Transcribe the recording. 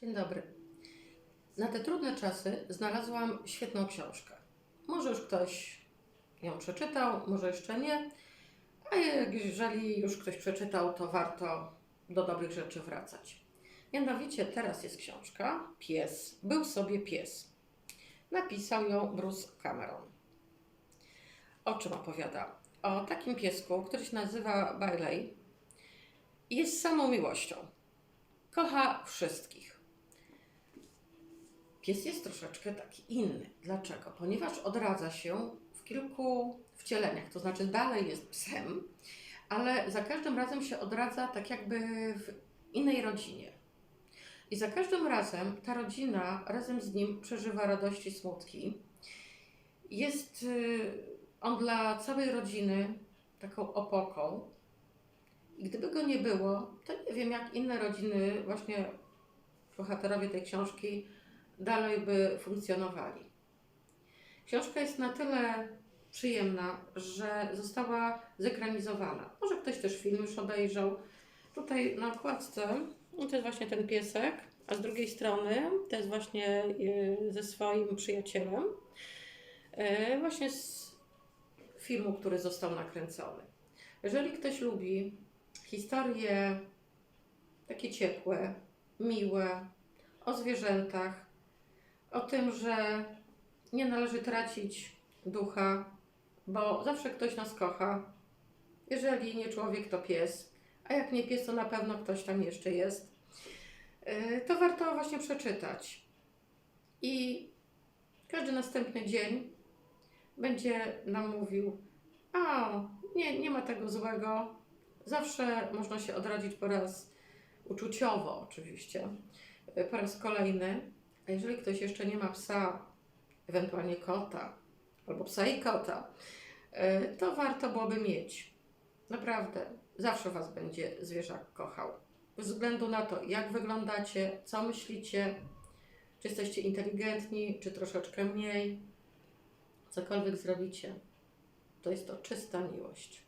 Dzień dobry. Na te trudne czasy znalazłam świetną książkę. Może już ktoś ją przeczytał, może jeszcze nie, a jeżeli już ktoś przeczytał, to warto do dobrych rzeczy wracać. Mianowicie teraz jest książka Pies. Był sobie pies. Napisał ją Bruce Cameron. O czym opowiada? O takim piesku, który się nazywa Bailey jest samą miłością. Kocha wszystkich. Pies jest troszeczkę taki inny. Dlaczego? Ponieważ odradza się w kilku wcieleniach, to znaczy dalej jest psem, ale za każdym razem się odradza tak jakby w innej rodzinie. I za każdym razem ta rodzina razem z nim przeżywa radości, smutki. Jest y, on dla całej rodziny taką opoką. I gdyby go nie było, to nie wiem, jak inne rodziny, właśnie bohaterowie tej książki, dalej by funkcjonowali. Książka jest na tyle przyjemna, że została zekranizowana. Może ktoś też film już obejrzał. Tutaj na okładce no to jest właśnie ten piesek, a z drugiej strony to jest właśnie y, ze swoim przyjacielem, y, właśnie z filmu, który został nakręcony. Jeżeli ktoś lubi historie takie ciepłe, miłe, o zwierzętach, o tym, że nie należy tracić ducha, bo zawsze ktoś nas kocha. Jeżeli nie człowiek, to pies, a jak nie pies, to na pewno ktoś tam jeszcze jest. Yy, To warto właśnie przeczytać. I każdy następny dzień będzie nam mówił: A, nie, nie ma tego złego. Zawsze można się odrodzić po raz uczuciowo, oczywiście, yy, po raz kolejny. A jeżeli ktoś jeszcze nie ma psa, ewentualnie kota, albo psa i kota, yy, to warto byłoby mieć. Naprawdę, zawsze Was będzie zwierzak kochał. Bez względu na to, jak wyglądacie, co myślicie, czy jesteście inteligentni, czy troszeczkę mniej, cokolwiek zrobicie, to jest to czysta miłość.